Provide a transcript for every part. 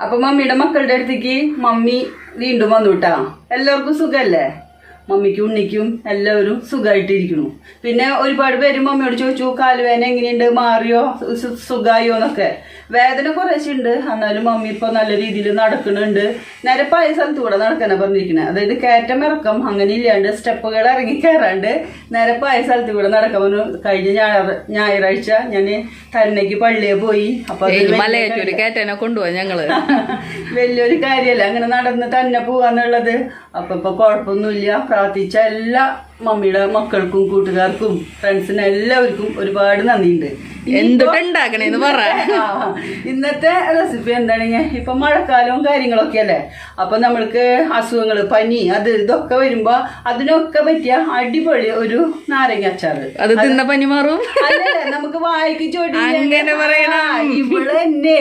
അപ്പൊ മമ്മിയുടെ മക്കളുടെ അടുത്തേക്ക് മമ്മി വീണ്ടും വന്നു എല്ലാവർക്കും സുഖല്ലേ? മമ്മിക്കും ഉണ്ണിക്കും എല്ലാവരും സുഖമായിട്ടിരിക്കുന്നു പിന്നെ ഒരുപാട് പേര് മമ്മിയോട് ചോദിച്ചു കാലുവേദന എങ്ങനെയുണ്ട്? മാറിയോ? സുഖമായോ എന്നൊക്കെ. വേദന കുറേശ്ശെ ഉണ്ട് എന്നാലും മമ്മി ഇപ്പോൾ നല്ല രീതിയിൽ നടക്കുന്നുണ്ട്. നിരപ്പായ സ്ഥലത്ത് കൂടെ നടക്കാനാണ് പറഞ്ഞിരിക്കുന്നത് അതായത് കയറ്റം ഇറക്കം അങ്ങനെ ഇല്ലാണ്ട് സ്റ്റെപ്പുകൾ ഇറങ്ങി കയറാണ്ട് നിരപ്പായ സ്ഥലത്ത് കൂടെ നടക്കാൻ പറഞ്ഞു. കഴിഞ്ഞ ഞായർ ഞായറാഴ്ച ഞാൻ തന്നയ്ക്ക് പള്ളിയെ പോയി. അപ്പൊ അതൊരു വലിയ മലയാറ്റൂര് കയറ്റാനെ ഞങ്ങൾ. വലിയൊരു കാര്യമല്ല അങ്ങനെ നടന്ന് തന്നെ പോവാന്നുള്ളത്. അപ്പൊ ഇപ്പൊ കുഴപ്പമൊന്നുമില്ല. പ്രാർത്ഥിച്ച എല്ലാ മമ്മിയുടെ മക്കൾക്കും കൂട്ടുകാർക്കും ഫ്രണ്ട്സിനും എല്ലാവർക്കും ഒരുപാട് നന്ദിയുണ്ട്. എന്തുട്ടുണ്ടാക്കണേന്ന് പറ. ഇന്നത്തെ റെസിപ്പി എന്താണെങ്കിൽ ഇപ്പൊ മഴക്കാലവും കാര്യങ്ങളൊക്കെ അല്ലേ? അപ്പൊ നമ്മൾക്ക് അസുഖങ്ങൾ പനി അത് ഇതൊക്കെ വരുമ്പോ അതിനൊക്കെ പറ്റിയ അടിപൊളി ഒരു നാരങ്ങ അച്ചാർ. അത് തിന്ന പനി മാറും? നമുക്ക് വായിക്ക് പറയണം. ഇവിടെ എന്നെ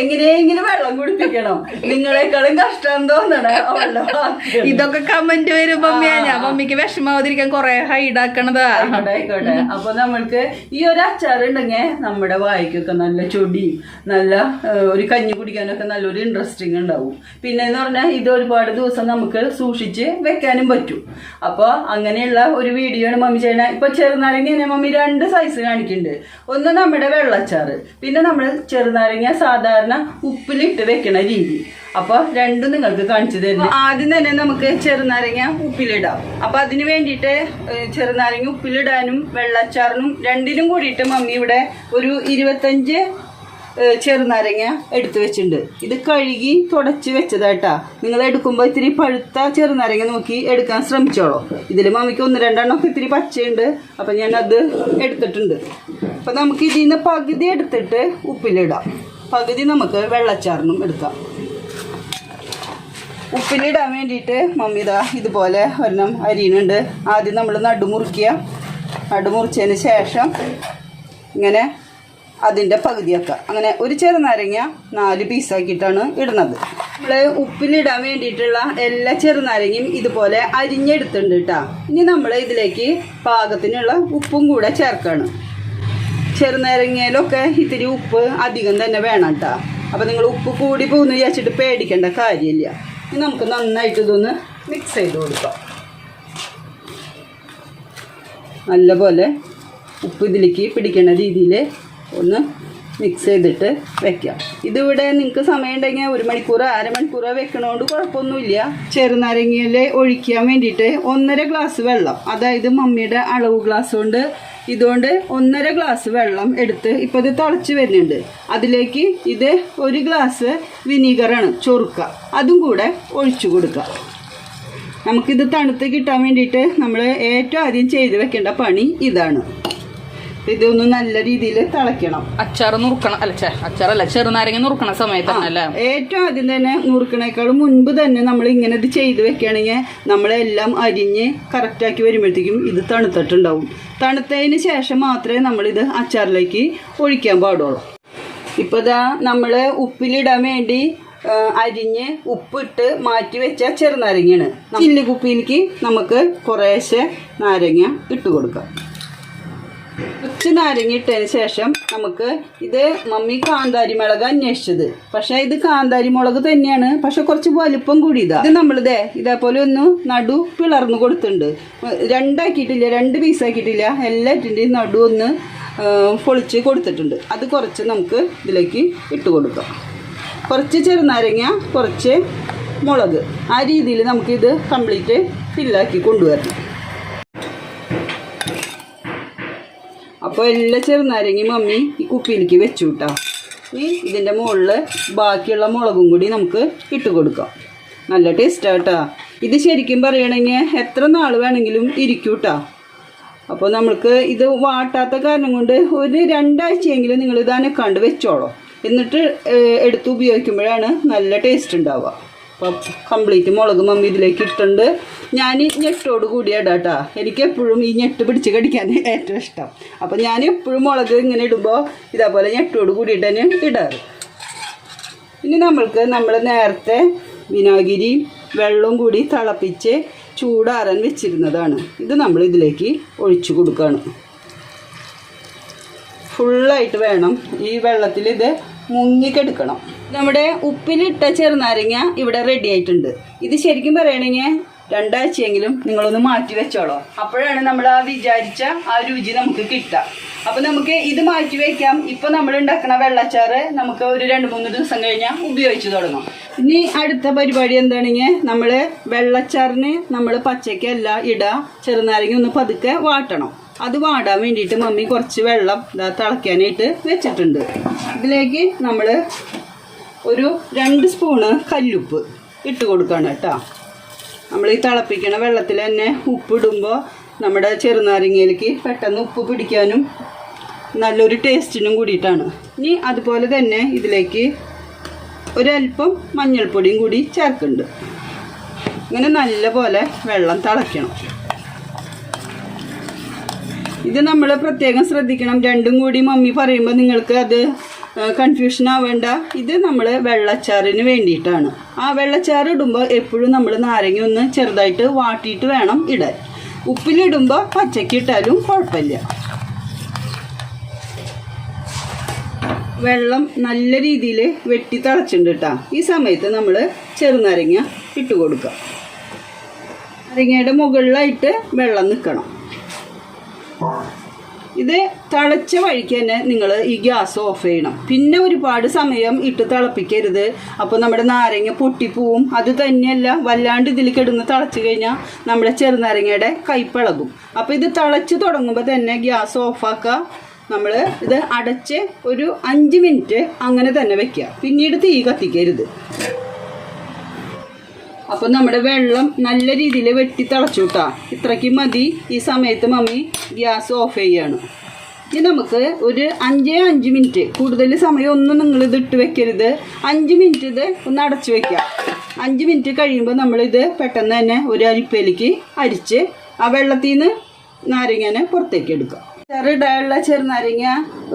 എങ്ങനെയെങ്കിലും വെള്ളം കുടിപ്പിക്കണം. നിങ്ങളെക്കാളും കഷ്ടം തോന്നണ ഇതൊക്കെ കമന്റ് വരും മമ്മിയാ. ഞാൻ മമ്മിക്ക് വിഷമാവാതിരിക്കാൻ കൊറേ ഹൈഡാക്കണതാ ആയിക്കോട്ടെ ആയിക്കോട്ടെ. അപ്പൊ നമ്മൾക്ക് ഈ ഒരു അച്ചാർ ഉണ്ടെങ്കിൽ നമ്മുടെ വായിക്കൊക്കെ നല്ല ചൊടിയും നല്ല ഒരു കഞ്ഞി കുടിക്കാനൊക്കെ നല്ലൊരു ഇൻട്രസ്റ്റിംഗ് ഉണ്ടാവും. പിന്നെ എന്ന് പറഞ്ഞാൽ ഇത് ഒരുപാട് ദിവസം നമുക്ക് സൂക്ഷിച്ച് വെക്കാനും പറ്റും. അപ്പോൾ അങ്ങനെയുള്ള ഒരു വീഡിയോ ആണ് മമ്മി ചെയ്യണ. ചെറുനാരങ്ങി ചെറുനാരങ്ങ മമ്മി രണ്ട് സൈസ് കാണിക്കുന്നുണ്ട് ഒന്ന് നമ്മുടെ വെള്ളച്ചാറ് പിന്നെ നമ്മൾ ചെറുനാരങ്ങ സാധാരണ ഉപ്പിലിട്ട് വെക്കണ രീതി. അപ്പൊ രണ്ടും നിങ്ങൾക്ക് കാണിച്ചു തരുന്നു. ആദ്യം തന്നെ നമുക്ക് ചെറുനാരങ്ങ ഉപ്പിലിടാം. അപ്പൊ അതിന് വേണ്ടിയിട്ട് ചെറുനാരങ്ങ ഉപ്പിലിടാനും വെള്ളച്ചാറിനും രണ്ടിനും കൂടിയിട്ട് മമ്മി ഇവിടെ ഒരു ഇരുപത്തഞ്ച് ചെറുനാരങ്ങ എടുത്തു വെച്ചിട്ടുണ്ട്. ഇത് കഴുകി തുടച്ച് വെച്ചതായിട്ടാ. നിങ്ങൾ എടുക്കുമ്പോൾ ഇത്തിരി പഴുത്ത ചെറുനാരങ്ങ നോക്കി എടുക്കാൻ ശ്രമിച്ചോളൂ. ഇതിൽ മമ്മിക്ക് ഒന്ന് രണ്ടെണ്ണമൊക്കെ ഇത്തിരി പച്ചയുണ്ട്. അപ്പം അത് എടുത്തിട്ടുണ്ട്. അപ്പം നമുക്ക് ഇതിൽ നിന്ന് പകുതി എടുത്തിട്ട് ഉപ്പിലിടാം. പകുതി നമുക്ക് വെള്ളച്ചാറിനും എടുക്കാം. ഉപ്പിലിടാൻ വേണ്ടിയിട്ട് മമ്മി ഇതാ ഇതുപോലെ ഒരെണ്ണം അരിയുന്നുണ്ട്. ആദ്യം നമ്മൾ നടുമുറിക്കുക നടുമുറിച്ചതിന് ശേഷം ഇങ്ങനെ അതിന്റെ പകുതിയൊക്കെ അങ്ങനെ ഒരു ചെറുനാരങ്ങ നാല് പീസാക്കിയിട്ടാണ് ഇടുന്നത്. നമ്മൾ ഉപ്പിലിടാൻ വേണ്ടിയിട്ടുള്ള എല്ലാ ചെറുനാരങ്ങയും ഇതുപോലെ അരിഞ്ഞെടുത്തിട്ടുണ്ട് കേട്ടോ. ഇനി നമ്മൾ ഇതിലേക്ക് പാകത്തിനുള്ള ഉപ്പും കൂടെ ചേർക്കണം. ചെറുനാരങ്ങയിലൊക്കെ ഇത്തിരി ഉപ്പ് അധികം തന്നെ വേണം കേട്ടോ. അപ്പം നിങ്ങൾ ഉപ്പ് കൂടി പോകുന്നു വിചാരിച്ചിട്ട് പേടിക്കേണ്ട കാര്യമില്ല. ഇനി നമുക്ക് നന്നായിട്ട് ഇതൊന്ന് മിക്സ് ചെയ്ത് കൊടുക്കാം. നല്ലപോലെ ഉപ്പ് ഇതിലേക്ക് പിടിക്കുന്ന രീതിയിൽ ഒന്ന് മിക്സ് ചെയ്തിട്ട് വെക്കാം ഇതിവിടെ നിങ്ങൾക്ക് സമയം ഉണ്ടെങ്കിൽ ഒരു മണിക്കൂറോ അരമണിക്കൂറോ വെക്കണോണ്ട് കുഴപ്പമൊന്നുമില്ല. ചെറുനാരങ്ങയിൽ ഒഴിക്കാൻ വേണ്ടിയിട്ട് ഒന്നര ഗ്ലാസ് വെള്ളം. അതായത് മമ്മിയുടെ അളവ് ഗ്ലാസ് കൊണ്ട് ഇതുകൊണ്ട് ഒന്നര ഗ്ലാസ് വെള്ളം എടുത്ത് ഇപ്പോൾ ഇത് തിളച്ച് വരുന്നുണ്ട്. അതിലേക്ക് ഇത് ഒരു ഗ്ലാസ് വിനീഗറാണ് ചൊറുക്ക. അതും കൂടെ ഒഴിച്ചു കൊടുക്കുക നമുക്കിത് തണുത്ത് കിട്ടാൻ വേണ്ടിയിട്ട് നമ്മൾ ഏറ്റവും ആദ്യം ചെയ്ത് വെക്കേണ്ട പണി ഇതാണ്. ഇതൊന്ന് നല്ല രീതിയിൽ തിളയ്ക്കണം. അച്ചാർ നുറുക്കണം. അല്ല അച്ചാറല്ല ചെറുനാരങ്ങ നുറുക്കണ സമയത്താണ് അല്ലേ? ഏറ്റവും ആദ്യം തന്നെ നുറുക്കണേക്കാളും മുൻപ് തന്നെ നമ്മൾ ഇങ്ങനെ ഇത് ചെയ്ത് വെക്കുകയാണെങ്കിൽ നമ്മളെല്ലാം അരിഞ്ഞ് കറക്റ്റാക്കി വരുമ്പോഴത്തേക്കും ഇത് തണുത്തിട്ടുണ്ടാവും. തണുത്തതിന് ശേഷം മാത്രമേ നമ്മളിത് അച്ചാറിലേക്ക് ഒഴിക്കാൻ പാടുള്ളൂ. ഇപ്പോൾ ഇതാ നമ്മൾ ഉപ്പിലിടാൻ വേണ്ടി അരിഞ്ഞ് ഉപ്പിട്ട് മാറ്റി വെച്ച ചെറുനാരങ്ങയാണ്. ചില്ലി കുപ്പിയിലേക്ക് നമുക്ക് കുറേശ്ശെ നാരങ്ങ ഇട്ട് കൊടുക്കാം. കുറച്ച് നാരങ്ങ ഇട്ടതിന് ശേഷം നമുക്ക് ഇത് മമ്മി കാന്താരി മുളക് അന്വേഷിച്ചത്. പക്ഷേ ഇത് കാന്താരി മുളക് തന്നെയാണ്. പക്ഷെ കുറച്ച് വലുപ്പം കൂടി ഇതാ ഇത് നമ്മളിതേ ഇതേപോലെ ഒന്ന് നടു പിളർന്നു കൊടുത്തിട്ടുണ്ട്. രണ്ടാക്കിയിട്ടില്ല രണ്ട് പീസാക്കിയിട്ടില്ല. എല്ലാറ്റിന്റെയും നടു ഒന്ന് പൊളിച്ച് കൊടുത്തിട്ടുണ്ട്. അത് കുറച്ച് നമുക്ക് ഇതിലേക്ക് ഇട്ട് കൊടുക്കാം. കുറച്ച് ചെറുനാരങ്ങ കുറച്ച് മുളക്. ആ രീതിയിൽ നമുക്കിത് കംപ്ലീറ്റ് ഫില്ലാക്കി കൊണ്ടുവരണം. അപ്പോൾ എല്ലാ ചെറുനാരങ്ങയും മമ്മി ഈ കുപ്പിയിലേക്ക് വെച്ചു കിട്ടാം ഇനി ഇതിന്റെ മുകളിൽ ബാക്കിയുള്ള മുളകും കൂടി നമുക്ക് ഇട്ട് കൊടുക്കാം. നല്ല ടേസ്റ്റാണ് കേട്ടോ ഇത് ശരിക്കും പറയണമെങ്കിൽ എത്ര നാൾ വേണമെങ്കിലും ഇരിക്കും കേട്ടോ അപ്പോൾ നമ്മൾക്ക് ഇത് വാട്ടാത്ത കാരണം കൊണ്ട് ഒരു രണ്ടാഴ്ചയെങ്കിലും നിങ്ങൾ ഇതാനെ അനക്കാണ്ട് വെച്ചോളൂ. എന്നിട്ട് എടുത്ത് ഉപയോഗിക്കുമ്പോഴാണ് നല്ല ടേസ്റ്റ് ഉണ്ടാവുക. അപ്പം കംപ്ലീറ്റ് മുളക് മമ്മി ഇതിലേക്ക് ഇട്ടുണ്ട് ഞാൻ ഞെട്ടോട് കൂടി ഇടാട്ടാ എനിക്ക് എപ്പോഴും ഈ ഞെട്ട് പിടിച്ച് കടിക്കാൻ ഏറ്റവും ഇഷ്ടം. അപ്പം ഞാൻ എപ്പോഴും മുളക് ഇങ്ങനെ ഇടുമ്പോൾ ഇതേപോലെ ഞെട്ടോട് കൂടിയിട്ട് തന്നെ ഇടാറ്. ഇനി നമ്മൾക്ക് നമ്മൾ നേരത്തെ വിനാഗിരി വെള്ളവും കൂടി തിളപ്പിച്ച് ചൂടാറാൻ വെച്ചിരുന്നതാണ്. ഇത് നമ്മൾ ഇതിലേക്ക് ഒഴിച്ചു കൊടുക്കുകയാണ് ഫുള്ളായിട്ട് വേണം ഈ വെള്ളത്തിൽ ഇത് മുങ്ങിക്കെടുക്കണം നമ്മുടെ ഉപ്പിലിട്ട ചെറുനാരങ്ങ ഇവിടെ റെഡി ആയിട്ടുണ്ട്. ഇത് ശരിക്കും പറയണെങ്കിൽ രണ്ടാഴ്ചയെങ്കിലും നിങ്ങളൊന്ന് മാറ്റി വെച്ചോളോ. അപ്പോഴാണ് നമ്മൾ ആ വിചാരിച്ച ആ രുചി നമുക്ക് കിട്ടുക. അപ്പൊ നമുക്ക് ഇത് മാറ്റി വെക്കാം. ഇപ്പൊ നമ്മൾ ഉണ്ടാക്കുന്ന വെള്ളച്ചാറ് നമുക്ക് ഒരു രണ്ട് മൂന്ന് ദിവസം കഴിഞ്ഞാൽ ഉപയോഗിച്ച് തുടങ്ങാം. ഇനി അടുത്ത പരിപാടി എന്താണെങ്കിൽ നമ്മൾ വെള്ളച്ചാറിന് നമ്മൾ പച്ചക്കല്ല ഇട ചെറുനാരങ്ങ ഒന്ന് പതുക്കെ വാട്ടണം. അത് വാടാൻ വേണ്ടിയിട്ട് മമ്മി കുറച്ച് വെള്ളം തിളയ്ക്കാനായിട്ട് വെച്ചിട്ടുണ്ട്. ഇതിലേക്ക് നമ്മൾ ഒരു രണ്ട് സ്പൂണ് കല്ലുപ്പ് ഇട്ട് കൊടുക്കണം കേട്ടോ. നമ്മൾ ഈ തിളപ്പിക്കണ വെള്ളത്തിൽ തന്നെ ഉപ്പിടുമ്പോൾ നമ്മുടെ ചെറുനാരങ്ങയിലേക്ക് പെട്ടെന്ന് ഉപ്പ് പിടിക്കാനും നല്ലൊരു ടേസ്റ്റിനും കൂടിയിട്ടാണ്. ഇനി അതുപോലെ തന്നെ ഇതിലേക്ക് ഒരല്പം മഞ്ഞൾപ്പൊടിയും കൂടി ചേർക്കുന്നുണ്ട്. ഇങ്ങനെ നല്ലപോലെ വെള്ളം തിളയ്ക്കണം. ഇത് നമ്മൾ പ്രത്യേകം ശ്രദ്ധിക്കണം. രണ്ടും കൂടി മമ്മി പറയുമ്പോൾ നിങ്ങൾക്ക് അത് കൺഫ്യൂഷൻ ആവേണ്ട. ഇത് നമ്മൾ വെള്ളച്ചാറിന് വേണ്ടിയിട്ടാണ്. ആ വെള്ളച്ചാറ് ഇടുമ്പോൾ എപ്പോഴും നമ്മൾ നാരങ്ങ ഒന്ന് ചെറുതായിട്ട് വാട്ടിയിട്ട് വേണം ഇടാൻ. ഉപ്പിലിടുമ്പോൾ പച്ചക്ക് ഇട്ടാലും കുഴപ്പമില്ല. വെള്ളം നല്ല രീതിയിൽ വെട്ടി തിളച്ചിട്ടുണ്ട് കേട്ടോ ഈ സമയത്ത് നമ്മൾ ചെറുനാരങ്ങ ഇട്ട് കൊടുക്കുക. നാരങ്ങയുടെ മുകളിലായിട്ട് വെള്ളം നിൽക്കണം ഇത് തിളച്ച വഴിക്ക് തന്നെ നിങ്ങൾ ഈ ഗ്യാസ് ഓഫ് ചെയ്യണം. പിന്നെ ഒരുപാട് സമയം ഇട്ട് തിളപ്പിക്കരുത്. അപ്പോൾ നമ്മുടെ നാരങ്ങ പൊട്ടിപ്പോവും. അത് തന്നെയല്ല വല്ലാണ്ട് ഇതിൽ കിടന്ന് തിളച്ച് കഴിഞ്ഞാൽ നമ്മുടെ ചെറുനാരങ്ങയുടെ കൈപ്പിളകും അപ്പോൾ ഇത് തിളച്ച് തുടങ്ങുമ്പോൾ തന്നെ ഗ്യാസ് ഓഫാക്കുക നമ്മൾ ഇത് അടച്ച് ഒരു അഞ്ച് മിനിറ്റ് അങ്ങനെ തന്നെ വെക്കുക. പിന്നീട് തീ കത്തിക്കരുത്. അപ്പോൾ നമ്മുടെ വെള്ളം നല്ല രീതിയിൽ വെട്ടി തിളച്ചു കേട്ടോ ഇത്രയ്ക്ക് മതി. ഈ സമയത്ത് മമ്മി ഗ്യാസ് ഓഫ് ചെയ്യാണ്. ഇനി നമുക്ക് ഒരു അഞ്ചേ അഞ്ച് മിനിറ്റ് കൂടുതൽ സമയം ഒന്നും നിങ്ങൾ ഇത് ഇട്ട് വെക്കരുത്. അഞ്ച് മിനിറ്റ് ഇത് ഒന്ന് അടച്ചു വെക്കാം. അഞ്ച് മിനിറ്റ് കഴിയുമ്പോൾ നമ്മളിത് പെട്ടെന്ന് തന്നെ ഒരു അരിപ്പയിലേക്ക് അരിച്ച് ആ വെള്ളത്തിൽ നിന്ന് നാരങ്ങനെ പുറത്തേക്ക് എടുക്കാം. ചെറുതായുള്ള ചെറുനാരങ്ങ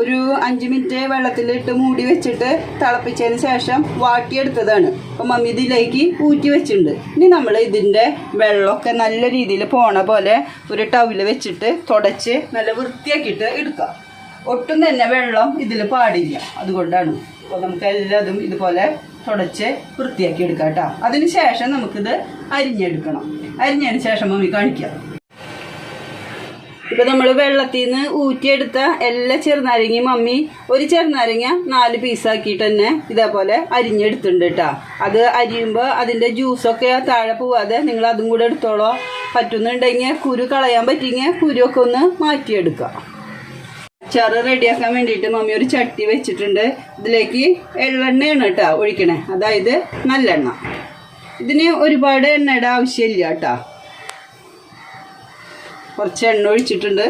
ഒരു അഞ്ച് മിനിറ്റ് വെള്ളത്തിലിട്ട് മൂടി വെച്ചിട്ട് തിളപ്പിച്ചതിന് ശേഷം വാട്ടിയെടുത്തതാണ്. അപ്പം മമ്മി ഇതിലേക്ക് ഊറ്റി വെച്ചിട്ടുണ്ട്. ഇനി നമ്മൾ ഇതിന്റെ വെള്ളമൊക്കെ നല്ല രീതിയിൽ പോണ പോലെ ഒരു ടൗൽ വെച്ചിട്ട് തുടച്ച് നല്ല വൃത്തിയാക്കിയിട്ട് എടുക്കാം ഒട്ടും തന്നെ വെള്ളം ഇതിൽ പാടില്ല. അതുകൊണ്ടാണ്. അപ്പോൾ നമുക്ക് എല്ലാതും ഇതുപോലെ തുടച്ച് വൃത്തിയാക്കി എടുക്കാം കേട്ടോ. അതിന് ശേഷം നമുക്കിത് അരിഞ്ഞെടുക്കണം. അരിഞ്ഞതിന് ശേഷം മമ്മി കാണിക്കാം. ഇപ്പൊ നമ്മൾ വെള്ളത്തിൽ നിന്ന് ഊറ്റിയെടുത്ത എല്ലാ ചെറുനാരങ്ങയും മമ്മി ഒരു ചെറുനാരങ്ങ നാല് പീസാക്കിയിട്ട് തന്നെ ഇതേപോലെ അരിഞ്ഞെടുത്തിട്ടുണ്ട് കേട്ടോ അത് അരിയുമ്പോൾ അതിന്റെ ജ്യൂസൊക്കെ താഴെ പോവാതെ നിങ്ങൾ അതും കൂടെ എടുത്തോളോ. പറ്റുന്നുണ്ടെങ്കിൽ കുരു കളയാൻ പറ്റിയെങ്കിൽ കുരുവൊക്കെ ഒന്ന് മാറ്റിയെടുക്കുക അച്ചാറ് റെഡിയാക്കാൻ വേണ്ടിയിട്ട് മമ്മി ഒരു ചട്ടി വെച്ചിട്ടുണ്ട്. ഇതിലേക്ക് എള്ളെണ്ണയാണ് കേട്ടോ ഒഴിക്കണേ. അതായത് നല്ലെണ്ണ. ഇതിന് ഒരുപാട് എണ്ണയുടെ ആവശ്യമില്ല കേട്ടോ കുറച്ച് എണ്ണ ഒഴിച്ചിട്ടുണ്ട്.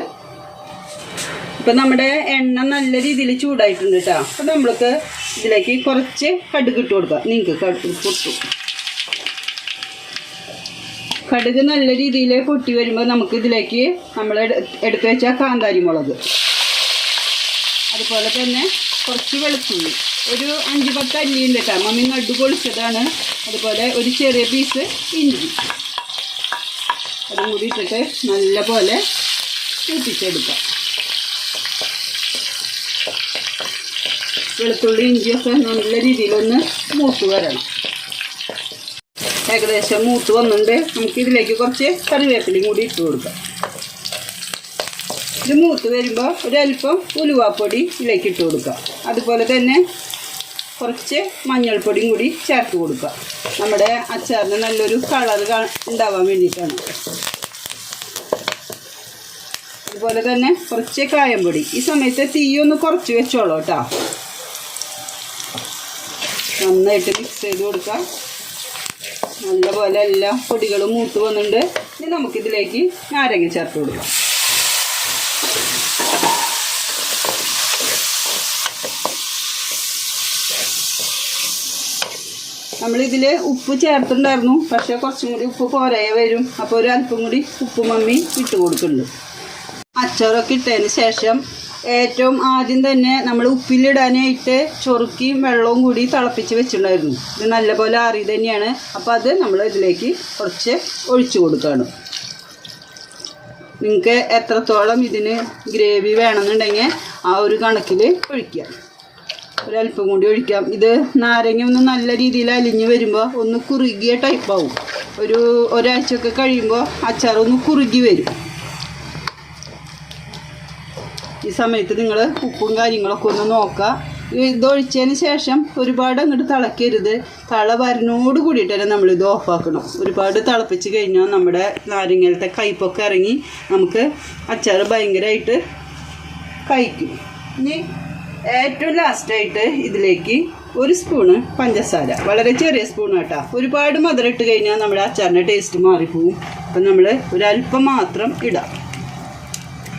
ഇപ്പം നമ്മുടെ എണ്ണ നല്ല രീതിയിൽ ചൂടായിട്ടുണ്ട് കേട്ടോ അപ്പം നമ്മൾക്ക് ഇതിലേക്ക് കുറച്ച് കടുക് ഇട്ട് കൊടുക്കാം. നിങ്ങൾക്ക് കടുക് പൊട്ടും കടുക് നല്ല രീതിയിൽ പൊട്ടി വരുമ്പോൾ നമുക്ക് ഇതിലേക്ക് നമ്മൾ എടുത്തു വെച്ച കാന്താരി മുളക്. അതുപോലെ തന്നെ കുറച്ച് വെളുത്തുള്ളി. ഒരു അഞ്ച് പത്ത് അല്ലിയുണ്ട് കേട്ടോ മമ്മി നടു പൊളിച്ചതാണ്. അതുപോലെ ഒരു ചെറിയ പീസ് ഇഞ്ചി. അതും കൂടി ഇട്ടിട്ട് നല്ലപോലെ കൂട്ടിച്ചെടുക്കാം. വെളുത്തുള്ളി ഇഞ്ചിയൊക്കെ നല്ല രീതിയിലൊന്ന് മൂത്ത് വരണം. ഏകദേശം മൂത്ത് വന്നിട്ടുണ്ട്. നമുക്ക് ഇതിലേക്ക് കുറച്ച് കറിവേപ്പിലയും കൂടി ഇട്ട് കൊടുക്കാം. ഇത് മൂത്ത് വരുമ്പോൾ ഒരല്പം ഉലുവാപ്പൊടി ഇതിലേക്ക് ഇട്ട് കൊടുക്കാം. അതുപോലെ തന്നെ കുറച്ച് മഞ്ഞൾപ്പൊടിയും കൂടി ചേർത്ത് കൊടുക്കുക. നമ്മുടെ അച്ചാറിന് നല്ലൊരു കളർ ഉണ്ടാവാൻ വേണ്ടിയിട്ടാണ്. അതുപോലെ തന്നെ കുറച്ച് കായംപൊടി ഈ സമയത്ത് തീയൊന്ന് കുറച്ച് വെച്ചോളൂ കേട്ടോ. നന്നായിട്ട് മിക്സ് ചെയ്ത് കൊടുക്കുക. നല്ലപോലെ എല്ലാ പൊടികളും മൂത്ത് വന്നിട്ടുണ്ട്. ഇനി നമുക്കിതിലേക്ക് നാരങ്ങ ചേർത്ത് കൊടുക്കാം. നമ്മളിതിൽ ഉപ്പ് ചേർത്തിട്ടുണ്ടായിരുന്നു. പക്ഷേ കുറച്ചും കൂടി ഉപ്പ് പോരേ വരും. അപ്പോൾ ഒരു അല്പം കൂടി ഉപ്പ് മമ്മി ഇട്ട് കൊടുക്കുന്നുണ്ട്. അച്ചാറൊക്കെ ഇട്ടതിന് ശേഷം ഏറ്റവും ആദ്യം തന്നെ നമ്മൾ ഉപ്പിലിടാനായിട്ട് ചൊറുക്കിയും വെള്ളവും കൂടി തിളപ്പിച്ച് വെച്ചിട്ടുണ്ടായിരുന്നു. ഇത് നല്ലപോലെ ആറി തന്നെയാണ്. അപ്പോൾ അത് നമ്മൾ ഇതിലേക്ക് കുറച്ച് ഒഴിച്ചു കൊടുക്കുകയാണ്. നിങ്ങൾക്ക് എത്രത്തോളം ഇതിന് ഗ്രേവി വേണമെന്നുണ്ടെങ്കിൽ ആ ഒരു കണക്കിൽ ഒഴിക്കുക ഒരല്പം കൂടി ഒഴിക്കാം. ഇത് നാരങ്ങ ഒന്ന് നല്ല രീതിയിൽ അലിഞ്ഞ് വരുമ്പോൾ ഒന്ന് കുറുകിയ ടൈപ്പാവും ഒരു ഒരാഴ്ചയൊക്കെ കഴിയുമ്പോൾ അച്ചാർ ഒന്ന് കുറുകി വരും. ഈ സമയത്ത് നിങ്ങൾ ഉപ്പും കാര്യങ്ങളൊക്കെ ഒന്ന് നോക്കുക ഇതൊഴിച്ചതിന് ശേഷം ഒരുപാട് അങ്ങോട്ട് തിളക്കരുത്. തള വരനോട് കൂടിയിട്ട് തന്നെ നമ്മളിത് ഓഫാക്കണം ഒരുപാട് തിളപ്പിച്ച് കഴിഞ്ഞാൽ നമ്മുടെ നാരങ്ങലത്തെ കയ്പൊക്കെ ഇറങ്ങി നമുക്ക് അച്ചാർ ഭയങ്കരമായിട്ട് കഴിക്കും. ഇനി ഏറ്റവും ലാസ്റ്റായിട്ട് ഇതിലേക്ക് ഒരു സ്പൂണ് പഞ്ചസാര. വളരെ ചെറിയ സ്പൂൺ കേട്ടോ ഒരുപാട് മധുരം ഇട്ട് കഴിഞ്ഞാൽ നമ്മുടെ അച്ചാറിന്റെ ടേസ്റ്റ് മാറിപ്പോവും. അപ്പം നമ്മൾ ഒരല്പം മാത്രം ഇടാം.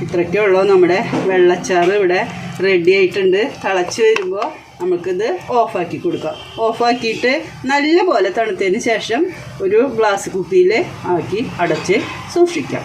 ഇത്രയ്ക്കേ ഉള്ളൂ നമ്മുടെ വെള്ളച്ചാറ് ഇവിടെ റെഡി ആയിട്ടുണ്ട്. തിളച്ച് വരുമ്പോൾ നമുക്കിത് ഓഫാക്കി കൊടുക്കാം. ഓഫാക്കിയിട്ട് നല്ല പോലെ തണുത്തതിന് ശേഷം ഒരു ഗ്ലാസ് കുപ്പിയിൽ ആക്കി അടച്ച് സൂക്ഷിക്കാം.